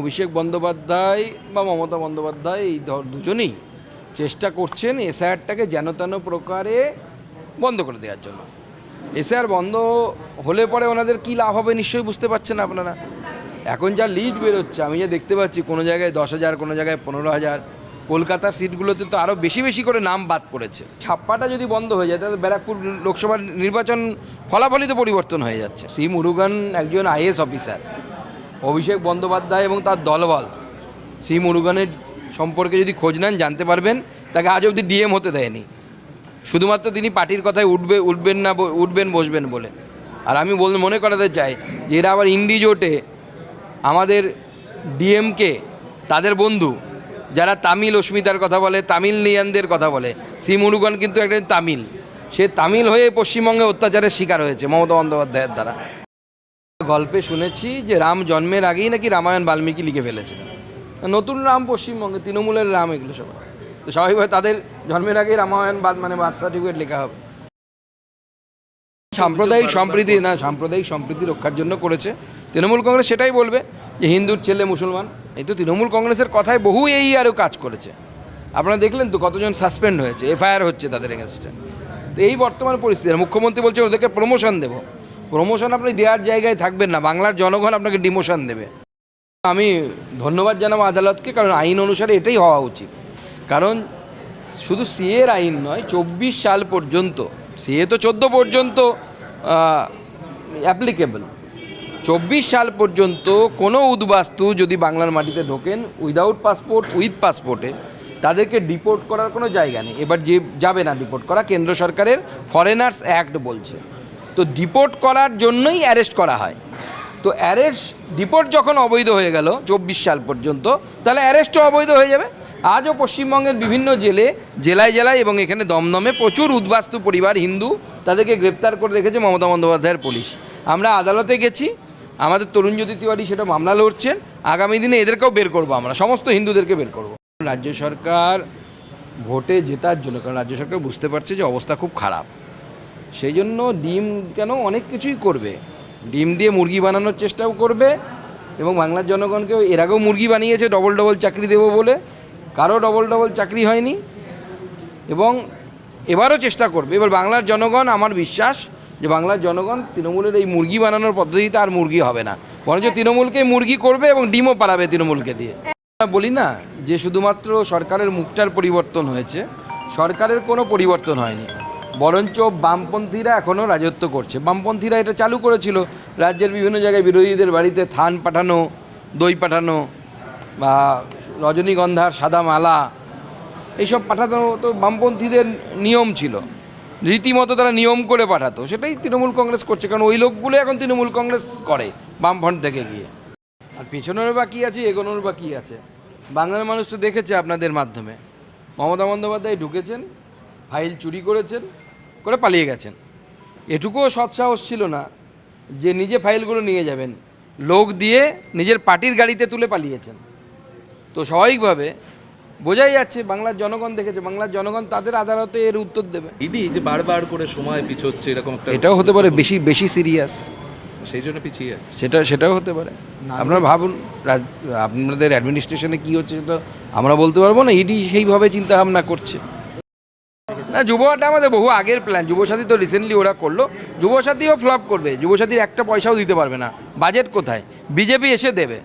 অভিষেক বন্দ্যোপাধ্যায় বা মমতা বন্দ্যোপাধ্যায়, এই ধর দুজনেই চেষ্টা করছেন এসআইআরটাকে যেন তেন প্রকারে বন্ধ করে দেওয়ার জন্য। এসআইআর বন্ধ হলে পরে ওনাদের কী লাভ হবে নিশ্চয়ই বুঝতে পারছেন আপনারা। এখন যা লিস্ট বেরোচ্ছে, আমি যা দেখতে পাচ্ছি, কোনো জায়গায় দশ হাজার, কোনো জায়গায় পনেরো হাজার। কলকাতার সিটগুলোতে তো আরও বেশি বেশি করে নাম বাদ পড়েছে। ছাপ্পাটা যদি বন্ধ হয়ে যায়, তাহলে ব্যারাকপুর লোকসভার নির্বাচন ফলাফলই তো পরিবর্তন হয়ে যাচ্ছে। সি মুরুগান একজন আইএস অফিসার। অভিষেক বন্দ্যোপাধ্যায় এবং তার দলবল, সি মুরুগানের সম্পর্কে যদি খোঁজ নেন, জানতে পারবেন, তাকে আজ অবধি ডিএম হতে দেয়নি। শুধুমাত্র তিনি পার্টির কথায় উঠবে, উঠবেন না উঠবেন, বসবেন বলে। আর আমি বল, মনে করাতে চাই যে এরা আবার ইন্ডি জোটে আমাদের ডিএমকে, তাদের বন্ধু, যারা তামিল অস্মিতার কথা বলে, তামিল নিয়ানদের কথা বলে। সি মুরুগান কিন্তু একজন তামিল। সে তামিল হয়ে পশ্চিমবঙ্গে অত্যাচারের শিকার হয়েছে মমতা বন্দ্যোপাধ্যায়ের দ্বারা। গল্পে শুনেছি যে রাম জন্মের আগেই নাকি রামায়ণ বাল্মীকি লিখে ফেলেছিলেন নতুন রাম, পশ্চিমবঙ্গে, তৃণমূলের রাম এগুলো সবাই তো স্বাভাবিকভাবে তাদের জন্মের আগেই রামায়ণ বাদ মানে বার্থ সার্টিফিকেট লেখা হবে। সাম্প্রদায়িক সম্প্রীতি, না, সাম্প্রদায়িক সম্প্রীতি রক্ষার জন্য করেছে। তৃণমূল কংগ্রেস সেটাই বলবে যে হিন্দুর ছেলে মুসলমান। এই তো তৃণমূল কংগ্রেসের কথায় বহু এই আরও কাজ করেছে। আপনারা দেখলেন তো কতজন সাসপেন্ড হয়েছে। এফআইআর হচ্ছে তাদের এগেনস্টে তো এই বর্তমান পরিস্থিতি মুখ্যমন্ত্রী বলছে ওদেরকে প্রমোশন দেবো। প্রমোশন আপনি দেওয়ার জায়গায় থাকবেন না, বাংলার জনগণ আপনাকে ডিমোশন দেবে। আমি ধন্যবাদ জানাব আদালতকে, কারণ আইন অনুসারে এটাই হওয়া উচিত। কারণ শুধু সিএর আইন নয়, চব্বিশ সাল পর্যন্ত, সিএ তো চোদ্দ পর্যন্ত অ্যাপ্লিকেবল চব্বিশ সাল পর্যন্ত কোনো উদ্বাস্তু যদি বাংলার মাটিতে ঢোকেন উইদাউট পাসপোর্ট উইথ পাসপোর্টে তাদেরকে ডিপোর্ট করার কোনো জায়গা নেই। এবার যে যাবে না ডিপোর্ট করা, কেন্দ্র সরকারের ফরেনার্স অ্যাক্ট বলছে। তো ডিপোর্ট করার জন্যই অ্যারেস্ট করা হয়। তো অ্যারেস্ট ডিপোর্ট যখন অবৈধ হয়ে গেল, চব্বিশ সাল পর্যন্ত, তাহলে অ্যারেস্টও অবৈধ হয়ে যাবে। আজও পশ্চিমবঙ্গের বিভিন্ন জেলে, জেলায় জেলায় এবং এখানে দমদমে প্রচুর উদ্বাস্তু পরিবার, হিন্দু, তাদেরকে গ্রেপ্তার করে রেখেছে মমতা বন্দ্যোপাধ্যায়ের পুলিশ। আমরা আদালতে গেছি, আমাদের তরুণজ্যোতি তিওয়ারি সেটা মামলা লড়ছেন, আগামী দিনে এদেরকেও বের করব আমরা, সমস্ত হিন্দুদেরকে বের করব। রাজ্য সরকার ভোটে জেতার জন্য, কারণ রাজ্য সরকার বুঝতে পারছে যে অবস্থা খুব খারাপ। সেই জন্য ডিম কেন অনেক কিছুই করবে। ডিম দিয়ে মুরগি বানানোর চেষ্টাও করবে এবং বাংলার জনগণকেও এর আগেও মুরগি বানিয়েছে ডবল ডবল চাকরি দেবো বলে। কারও ডবল ডবল চাকরি হয়নি এবং এবারও চেষ্টা করবে। এবার বাংলার জনগণ, আমার বিশ্বাস যে বাংলার জনগণ তৃণমূলের এই মুরগি বানানোর পদ্ধতিতে আর মুরগি হবে না। বরঞ্চ তৃণমূলকে মুরগি করবে এবং ডিমও পালাবে তৃণমূলকে দিয়ে। বলি না যে শুধুমাত্র সরকারের মুখটার পরিবর্তন হয়েছে, সরকারের কোনো পরিবর্তন হয়নি। বরঞ্চ বামপন্থীরা এখনও রাজত্ব করছে। বামপন্থীরা এটা চালু করেছিল রাজ্যের বিভিন্ন জায়গায় বিরোধীদের বাড়িতে থান পাঠানো, দই পাঠানো বা রজনীগন্ধার সাদা মালা, এইসব পাঠানো তো বামপন্থীদের নিয়ম ছিল। রীতিমতো তারা নিয়ম করে পাঠাতো। সেটাই তৃণমূল কংগ্রেস করছে, কারণ ওই লোকগুলো এখন তৃণমূল কংগ্রেস করে বামফ্রন্ট থেকে গিয়ে। আর পেছনের বা কী আছে, এগোনোর বা কী আছে? বাংলার মানুষ তো দেখেছে আপনাদের মাধ্যমে। মমতা বন্দ্যোপাধ্যায় ঢুকেছেন ফাইল চুরি করেছেন করে পালিয়ে গেছেন। এটুকুও সৎসাহস ছিল না যে নিজে ফাইলগুলো নিয়ে যাবেন। লোক দিয়ে নিজের পার্টির গাড়িতে তুলে পালিয়েছেন। তো স্বাভাবিকভাবে বোঝাই যাচ্ছে বাংলার জনগণ দেখেছে বাংলার জনগণ তাদের আদালতে এর উত্তর দেবে। ইডি যে বারবার করে সময় পিছোচ্ছে এরকম একটা এটাও হতে পারে বেশি বেশি সিরিয়াস। সেই জন্য পিছিয়ে সেটা সেটাও হতে পারে। আপনারা ভাবুন আপনাদের অ্যাডমিনিস্ট্রেশনে কী হচ্ছে সেটা আমরা বলতে পারব না ইডি সেইভাবে চিন্তা ভাবনা করছে। না যুবটা আমাদের বহু আগের প্ল্যান যুবসাথী তো রিসেন্টলি ওরা করল। যুবসাথীও ফ্লপ করবে। যুবসাথীর একটা পয়সাও দিতে পারবে না। বাজেট কোথায়? বিজেপি এসে দেবে।